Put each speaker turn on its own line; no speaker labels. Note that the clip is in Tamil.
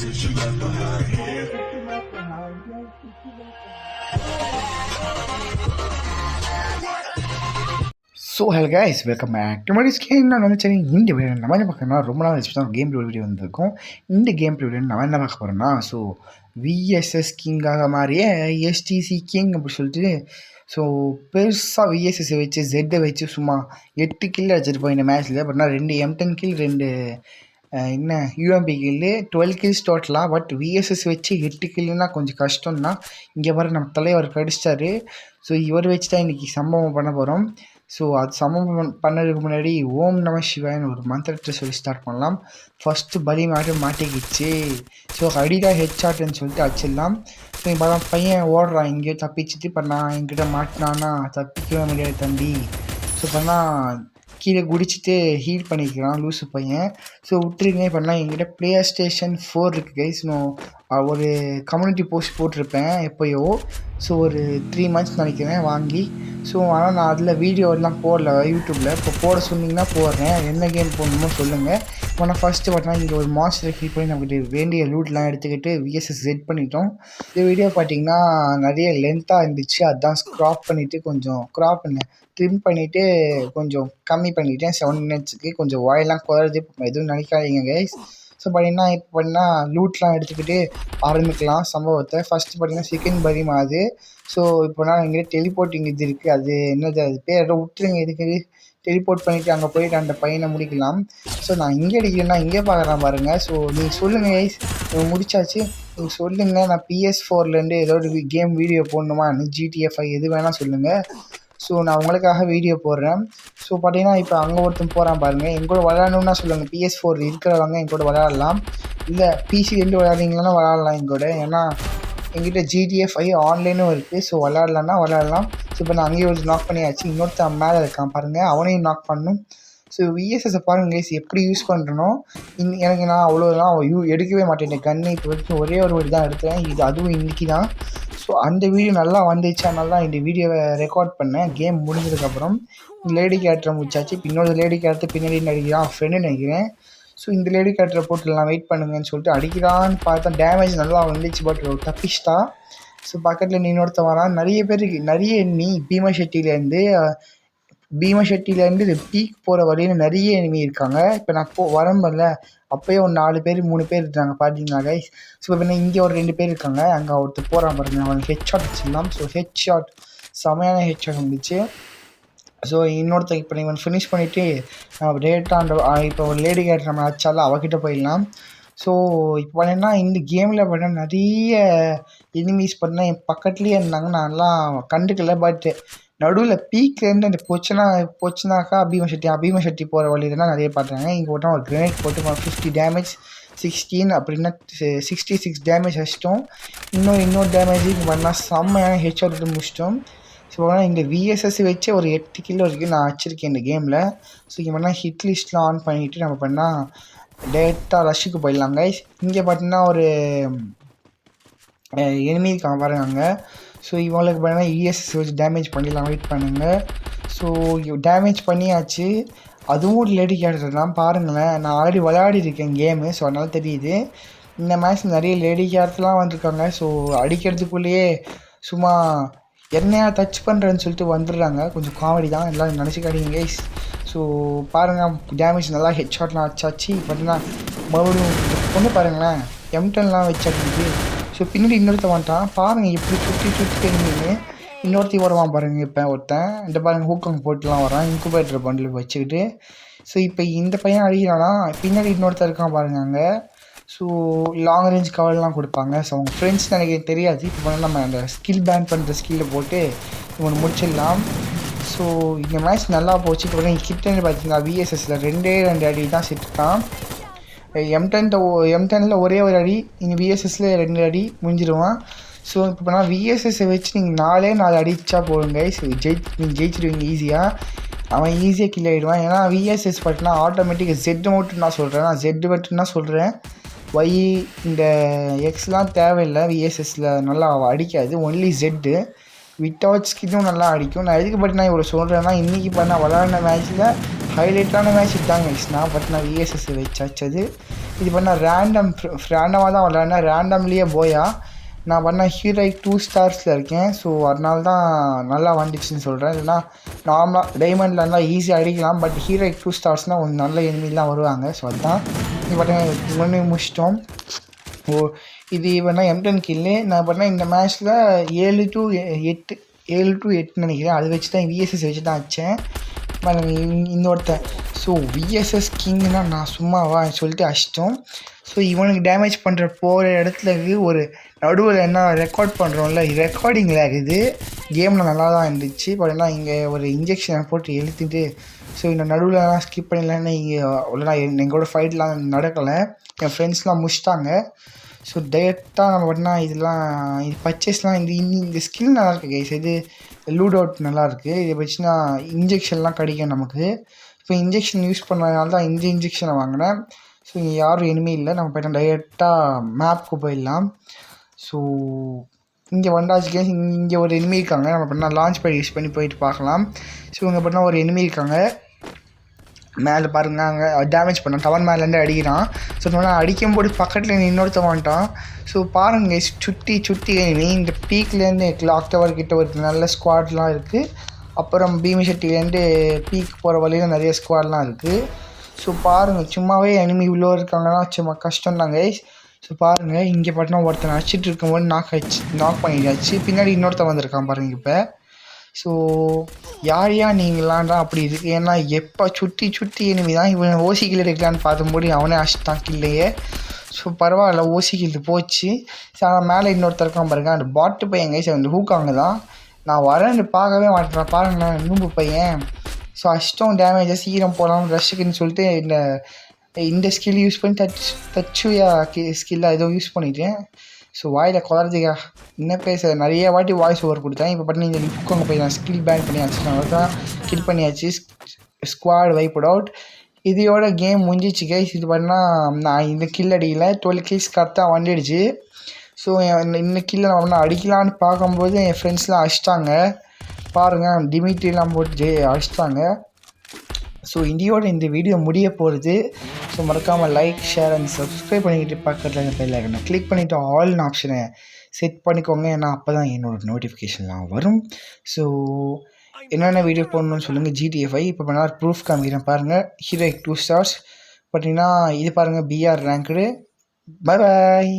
since you left behind here.
So hello guys welcome back to மடி ஸ்கேம் நான் சரி இந்த வீடியோ நம்ம என்ன பார்க்கணும்னா ரொம்ப நாள் வச்சு தான் கேம் ப்ளே வீடியோ வந்திருக்கும் இந்த கேம் ப்ளே வீடியோ நம்ம என்ன பார்க்க போகிறோம்னா ஸோ விஎஸ்எஸ் கிங்காக மாதிரியே எஸ்டிசி கிங் அப்படி சொல்லிட்டு ஸோ பெருசாக விஎஸ்எஸ்ஸை வச்சு ஜெட்டை வச்சு சும்மா எட்டு கில் அடிச்சிருப்போம் இந்த மேட்ச்சில் பட்னா ரெண்டு எம் டென் கில் ரெண்டு என்ன? யூஎம்பி கில்லு டுவெல் கில்ஸ் டோட்டலாக பட் விஎஸ்எஸ் வச்சு எட்டு கில்லுனா கொஞ்சம் கஷ்டம் தான் இங்கே பாரு நம்ம தலைவர் கடிச்சிட்டாரு. ஸோ இவர் வச்சு தான் இன்றைக்கி சம்பவம் பண்ண போகிறோம் ஸோ அது சம்பவம் பண்ணதுக்கு முன்னாடி ஓம் நம சிவாயின்னு ஒரு மந்திரத்தை சொல்லி ஸ்டார்ட் பண்ணலாம். ஃபஸ்ட்டு பலி மாட்டு மாட்டிக்கிச்சு. ஸோ அடிடா ஹெச்ஆர்ட்னு சொல்லிட்டு அடிச்சிடலாம். ஸோ இப்போ தான் பையன் ஓடுறான். இங்கேயோ தப்பிச்சுட்டு இப்போ நான் என்கிட்ட மாட்டினானா? தப்பிக்கவே முடியாது தம்பி. ஸோ பண்ணால் கீழே குடிச்சிட்டு ஹீல் பண்ணிக்கிறான் லூசு பையன். ஸோ விட்டுருங்க பண்ணால் என்கிட்ட ப்ளே ஸ்டேஷன் ஃபோர் இருக்குது கைஸ் நான் ஒரு கம்யூனிட்டி போஸ்ட் போட்டிருப்பேன் எப்போயோ. ஸோ ஒரு த்ரீ மந்த்ஸ் நினைக்கிறேன் வாங்கி. ஸோ ஆனால் நான் அதில் வீடியோ எல்லாம் போடல யூடியூப்பில் இப்போ போட சொன்னீங்கன்னா போடுறேன். என்ன கேம் போடணுமோ சொல்லுங்கள் போனால் ஃபஸ்ட்டு பார்த்தீங்கன்னா இது ஒரு மாஸ்டர் ஹீல் பண்ணி நமக்கு வேண்டிய லூட்லாம் எடுத்துக்கிட்டு விஎஸ்எஸ் செட் பண்ணிட்டோம். இந்த வீடியோ பார்த்தீங்கன்னா நிறைய லென்த்தாக இருந்துச்சு. அதான் ஸ்க்ராப் பண்ணிவிட்டு கொஞ்சம் க்ராப் பண்ணேன் ட்ரிம் பண்ணிவிட்டு கொஞ்சம் கம்மி பண்ணிட்டேன். செவன் மினிட்ஸுக்கு கொஞ்சம் வாயெல்லாம் குறையுது. எதுவும் நினைக்காதீங்க கைஸ் ஸோ பார்த்தீங்கன்னா இப்போ பார்த்தீங்கன்னா லூட்லாம் எடுத்துக்கிட்டு ஆரம்பிக்கலாம் சம்பவத்தை. ஃபஸ்ட்டு பார்த்தீங்கன்னா சிக்கன் பரிமாது ஸோ இப்போ நான் எங்கிட்ட டெலிபோர்ட்டிங் இது இருக்குது அது என்னது? அது பேர் விட்டுருங்க இதுக்கு டெலிபோர்ட் பண்ணிவிட்டு அங்கே போயிட்டு அந்த பையனை முடிக்கலாம். ஸோ நான் இங்கே அடிக்கிறேன்னா இங்கே பார்க்குறேன் பாருங்கள் ஸோ நீங்கள் சொல்லுங்கள் ஐஸ் முடிச்சாச்சு. நீங்கள் சொல்லுங்கள் நான் பிஎஸ் ஃபோர்லேருந்து ஏதோ ஒரு கேம் வீடியோ போடணுமா? ஜிடிஎஃப்ஐ எது வேணால் சொல்லுங்கள் ஸோ நான் உங்களுக்காக வீடியோ போடுறேன். ஸோ பார்த்தீங்கன்னா இப்போ அங்கே ஒருத்தன் போகிறான் பாருங்கள் என் கூட விளையாடணும்னா சொல்லுங்கள் பிஎஸ் ஃபோர் இருக்கிறவங்க என் கூட விளையாடலாம். இல்லை பிசிலேருந்து விளையாடுறீங்களான்னா விளையாடலாம் என் கூட. ஏன்னா எங்கிட்ட ஜிடிஎஃப் ஐ ஆன்லைனும் இருக்குது ஸோ விளையாடலான்னா விளையாடலாம். இப்போ நான் அங்கேயே ஒரு நாக் பண்ணியாச்சு. இன்னொருத்தன் மேலே இருக்கான். பாருங்கள் அவனையும் நாக் பண்ணும் ஸோ விஎஸ்எஸை பாருங்க கைஸ் எப்படி யூஸ் பண்ணுறனோ இன் எனக்கு நான் அவ்வளோலாம் யூ எடுக்கவே மாட்டேன். இந்த இப்போ வரைக்கும் ஒரே ஒரு வாட்டி தான் எடுத்தேன். இது அதுவும் இன்றைக்கி தான். ஸோ அந்த வீடியோ நல்லா வந்துச்சு. அதனால தான் இந்த வீடியோவை ரெக்கார்ட் பண்ணேன். கேம் முடிஞ்சதுக்கப்புறம் லேடி கேரக்டரை முடிச்சாச்சு. இன்னொரு லேடி கேரக்டர் பின்னாடி நடிக்கிறான் ஃப்ரெண்டு நினைக்கிறேன். ஸோ இந்த லேடி கேரக்டரை போட்டுடலாம் வெயிட் பண்ணுங்கன்னு சொல்லிட்டு அடிக்கிறான்னு பார்த்தா டேமேஜ் நல்லா வந்துச்சு. பட் தப்பிச்சிட்டா. ஸோ பக்கத்தில் நீ இன்னொருத்த வரான் நிறைய பேர் நிறைய நீ பீமா ஷெட்டிலேருந்து பீமா ஷெட்டிலேருந்து இது பீக் போகிற வழியில் நிறைய எனிமி இருக்காங்க. இப்போ நான் போ வரம்பில்ல அப்போயே ஒரு நாலு பேர் மூணு பேர் இருக்காங்க. பார்த்தீங்களா கைஸ் ஸோ இப்போ இங்கே ஒரு ரெண்டு பேர் இருக்காங்க. அங்கே ஒருத்தர் போகிறான் பாருங்க. அவனுக்கு ஹெட் ஷாட் வச்சிடலாம் ஸோ ஹெட் ஷாட் செமையான ஹெட் ஷாட் வந்துச்சு ஸோ இன்னொருத்தர் இப்போ நீங்கள் ஃபினிஷ் பண்ணிவிட்டு டேரெக்டாக அந்த இப்போ ஒரு லேடி கேரக்டர் நம்ம அடிச்சாலும் அவகிட்ட போயிடலாம். ஸோ இப்போ பார்த்தீங்கன்னா இந்த கேமில் பார்த்தீங்கன்னா நிறைய எனிமீஸ் பார்த்தீங்கன்னா என் பக்கத்துலேயே இருந்தாங்க நான்லாம் கண்டுக்கல பட் நடுவில் பீக்லேருந்து அந்த போச்சுனா போச்சுனாக்கா அபிம ஷெட்டி அபிம சக்தி போகிற வழியிலாம் நிறைய பார்த்தாங்க இங்கே போட்டால் ஒரு கிரேனேட் போட்டு ஃபிஃப்டி டேமேஜ் சிக்ஸ்டீன் அப்படின்னா சிக்ஸ்டி சிக்ஸ் டேமேஜ் அடிச்சிட்டோம். இன்னும் இன்னொரு டேமேஜ் பண்ணால் செம்மையான ஹெச்ஆர் முடிச்சிட்டோம். ஸோ ஆனால் இந்த விஎஸ்எஸ் வச்சு ஒரு எட்டு கிலோ வரைக்கும் நான் வச்சுருக்கேன் இந்த கேமில் ஸோ இங்கே பண்ணால் ஹிட் லிஸ்ட்லாம் ஆன் பண்ணிவிட்டு நம்ம பண்ணால் டேரெக்டாக ரஷ்ஷுக்கு போயிடலாம் கைஸ் இங்கே பார்த்தீங்கன்னா ஒரு எனிமி இருக்காங்க பாருங்க ஸோ இவங்களுக்கு பார்த்தீங்கன்னா இஎஸ்எஸ் வச்சு டேமேஜ் பண்ணிடலாம். வெயிட் பண்ணுங்கள் ஸோ டேமேஜ் பண்ணியாச்சு. அதுவும் ஒரு லேடி கேரக்டர் தான். பாருங்களேன். நான் ஆல்ரெடி விளையாடி இருக்கேன் கேமு ஸோ அதனால் தெரியுது. இந்த மேட்ச் நிறைய லேடி கேரக்டர்லாம் வந்திருக்காங்க. ஸோ அடிக்கிறதுக்குள்ளேயே சும்மா என்னையா டச் பண்ணுறேன்னு சொல்லிட்டு வந்துடுறாங்க. கொஞ்சம் காமெடி தான். எல்லாம் நினச்சிக்காதீங்க கைஸ் ஸோ பாருங்கள் டேமேஜ் நல்லா ஹெட் ஷாட்லாம் வச்சாச்சு. பார்த்தீங்கன்னா மறுபடியும் பொண்ணு பாருங்களேன் எம்டன்லாம் வச்சாச்சு. ஸோ பின்னாடி இன்னொருத்த வந்துட்டான். பாருங்கள் எப்படி சுற்றி சுற்றி தெரிஞ்சுன்னு இன்னொருத்தி வருவான் பாருங்கள் இப்போ ஒருத்தன். இந்த பாருங்கள் ஹூக்கம் போட்டுலாம் வரான். இன்குபேட்டர் பண்டில் வச்சுக்கிட்டு. ஸோ இப்போ இந்த பையன் அடிக்கிறானா பின்னாடி இன்னொருத்தர் இருக்கான் பாருங்க அங்கே. ஸோ லாங் ரேஞ்ச் கவர்லாம் கொடுப்பாங்க. ஸோ அவங்க ஃப்ரெண்ட்ஸ் எனக்கு தெரியாது. இப்போ நம்ம அந்த ஸ்கில் பேன் பண்ணுற ஸ்கில்லை போட்டு இவனை முடிச்சிடலாம். ஸோ இந்த மேட்ச் நல்லா போச்சு. இப்போ கிட்ட பார்த்தீங்கன்னா விஎஸ்எஸில் ரெண்டே ரெண்டு அடி தான் செட்டுட்டான் எம் டென் எம் டெனில் ஒரே ஒரு அடி இங்கே விஎஸ்எஸில் ரெண்டு அடி முடிஞ்சிடுவான் ஸோ இப்போ பண்ணால் விஎஸ்எஸ்ஸை வச்சு நீங்கள் நாலே நாலு அடிச்சா போடுங்க ஸோ ஜெயி நீங்கள் ஜெயிச்சிடுவீங்க ஈஸியாக அவன் ஈஸியாக கில் ஆகிடுவான் ஏன்னா விஎஸ்எஸ் பட்டினா ஆட்டோமேட்டிக்காக ஜெட்டு மட்டும் நான் சொல்கிறேன் நான் ஜெட்டு மட்டும் தான் சொல்கிறேன் ஒய் இந்த எக்ஸ்லாம் தேவையில்லை. விஎஸ்எஸில் நல்லா அவ அடிக்காது. ஒன்லி ஜெட்டு வித்தவுட் நல்லா அடிக்கும். நான் எதுக்கு பட் நான் இவ்வளோ சொல்கிறேன்னா இன்றைக்கி பண்ண விளாட்ன மேட்ச்சில் ஹைலைட்டான மேட்ச் இதாங்க நான் பட் நான் விஎஸ்எஸ் வச்சாச்சது. இது பண்ண ரேண்டம் ரேண்டமாக தான் விளாட்னேன் ரேண்டம்லேயே போயா. நான் பண்ண ஹீரோயிக் டூ ஸ்டார்ஸில் இருக்கேன். ஸோ அதனால தான் நல்லா வந்துச்சுன்னு சொல்கிறேன் இல்லைனா நார்மலாக டைமண்டில் இருந்தால் ஈஸியாக அடிக்கலாம். பட் ஹீரோயிக் டூ ஸ்டார்ஸ்னால் கொஞ்சம் நல்ல எனிமிலாம் வருவாங்க. ஸோ அதுதான் இது பார்த்தீங்கன்னா ஒன்று முடிச்சிட்டோம். ஓ இது பண்ணால் எம்டன் கில்லு நான் பண்ண இந்த மேட்ச்சில் ஏழு டு எட்டு ஏழு டு எட்டுன்னு நினைக்கிறேன். அது வச்சு தான் விஎஸ்எஸ் வச்சு தான் அடித்தேன் பாருங்க இன்னொருத்தன். ஸோ விஎஸ்எஸ் கிங்னா நான் சும்மாவா சொல்லிட்டு அஷ்டம் ஸோ இவனுக்கு டேமேஜ் பண்ணுற போகிற இடத்துல இருக்கு ஒரு நடுவில் என்ன ரெக்கார்ட் பண்ணுறோம்ல ரெக்கார்டிங்கில் இருக்குது. கேமில் நல்லா தான் இருந்துச்சு. பட் ஆனால் இங்கே ஒரு இன்ஜெக்ஷனை போட்டு எழுத்துட்டு ஸோ இந்த நடுவில்லாம் ஸ்கிப் பண்ணிடலான்னு இங்கே இல்லைனா எங்களோட ஃபைட்லாம் நடக்கலை. என் ஃப்ரெண்ட்ஸ்லாம் முடிச்சிட்டாங்க. ஸோ டைரெக்டாக நம்ம பண்ணால் இதெல்லாம் இது பர்ச்சேஸ்லாம் இந்த இந்த- இந்த ஸ்கில் நல்லாயிருக்கு கைஸ் இது லூட் அவுட் இதை வச்சுன்னா இன்ஜெக்ஷன்லாம் கிடைக்கும் நமக்கு. இப்போ இன்ஜெக்ஷன் யூஸ் பண்ணதுனால தான் இந்த இன்ஜெக்ஷனை வாங்கினேன். ஸோ இங்கே யாரும் எனிமே இல்லை. நம்ம போய்ட்டு டைரெக்டாக மேப்க்கு போயிடலாம். ஸோ இங்கே வண்டாச்சு கேஸ் இங்கே ஒரு எனிமி இருக்காங்க. நம்ம பண்ணால் லான்ச் பேட் யூஸ் பண்ணி போயிட்டு பார்க்கலாம். ஸோ இங்கே பண்ணால் ஒரு எனிமி இருக்காங்க. மேலே பாருங்க அங்கே டேமேஜ் பண்ணான். டவர் மேலேருந்து அடிக்கிறான். ஸோ நான் அடிக்கும்போது பக்கத்தில் இன்னொருத்த வந்துட்டான். ஸோ பாருங்க guys, சுற்றி சுற்றி இந்த பீக்லேருந்து கிளாக் டவர் கிட்ட ஒரு நல்ல ஸ்குவாட்லாம் இருக்குது அப்புறம் பீமிசெட்டிலேருந்து பீக் போகிற வழியில் நிறைய ஸ்குவாட்லாம் இருக்குது ஸோ பாருங்கள் சும்மாவே எனிமி இவ்வளோ இருக்காங்கன்னா சும்மா கஷ்டம் தான் கைஸ் ஸோ பாருங்கள் இங்கே பார்த்தோன்னா ஒருத்தன் அடிச்சிட்டு இருக்கும்போது நாக் அடிச்சு நாக் பண்ணியாச்சு பின்னாடி இன்னொருத்தன் வந்திருக்கான் பாருங்கள் இப்போ. ஸோ யார் யார் நீங்களான் அப்படி இருக்கு. ஏன்னா எப்போ சுற்றி சுற்றி enemy தான் இவன் ஓசி கில் எடுக்கலான்னு பார்க்கும்போது அவனே அஷ்டான் கில்லையே ஸோ பரவாயில்ல ஓசி கில் போச்சு. ஸோ அவன் மேலே இன்னொருத்தர் இருக்கான் பாருங்க. அந்த பாட்டு பையன் கைஸ் வந்து ஹூக்காங்க தான். நான் வரேன்னு பார்க்கவே மாட்டேன் பாருங்களேன் நூம்பு பையன். ஸோ அஷ்டம் டேமேஜாக சீக்கிரம் போகலாம் ரஷ்ஷுக்குன்னு சொல்லிட்டு இந்த இந்த ஸ்கில் யூஸ் பண்ணி தச் தச்சுயா ஸ்கில்லாக ஏதோ யூஸ் பண்ணிட்டேன். ஸோ வாயில் குளறதுக்கா என்ன பேச நிறைய வாட்டி வாய்ஸ் ஓவர் கொடுத்தேன். இப்போ பண்ணி இந்த லுக்கு போய் நான் ஸ்கில் பேன் பண்ணியாச்சு நான் தான் கில் பண்ணியாச்சு. ஸ்குவாட் வைப் அவுட் இதையோட கேம் முடிஞ்சிச்சு கைஸ் இது பண்ணால் நான் இந்த கில் அடிக்கல. டுவெல் கில்ஸ் கரெக்டாக வந்துடுச்சு. ஸோ இந்த கில்லை நான் அடிக்கலான்னு பார்க்கும்போது என் ஃப்ரெண்ட்ஸ்லாம் அடிச்சிட்டாங்க. பாருங்கள் டிமிட்ரிலாம் போட்டு ஜெய் அடிச்சிட்டாங்க. ஸோ இந்தியோட இந்த வீடியோ முடிய போகிறது ஸோ மறக்காமல் லைக் ஷேர் அண்ட் சப்ஸ்கிரைப் பண்ணிக்கிட்டு பக்கத்தில் இந்த பெல் ஐக்கனை கிளிக் பண்ணிவிட்டு ஆல்னு ஆப்ஷனை செட் பண்ணிக்கோங்க. ஏன்னா அப்போ தான் என்னோட நோட்டிஃபிகேஷன்லாம் வரும். ஸோ என்னென்ன வீடியோ போடணும்னு சொல்லுங்கள் ஜிடிஎஃப்ஐ இப்போ பண்ணால் ப்ரூஃப் காமிக்கிறேன் பாருங்கள் ஹீரோயிக் டூ ஸ்டார்ஸ் பார்த்தீங்கன்னா இது பாருங்கள் பிஆர் ரேங்க்டு பை பாய்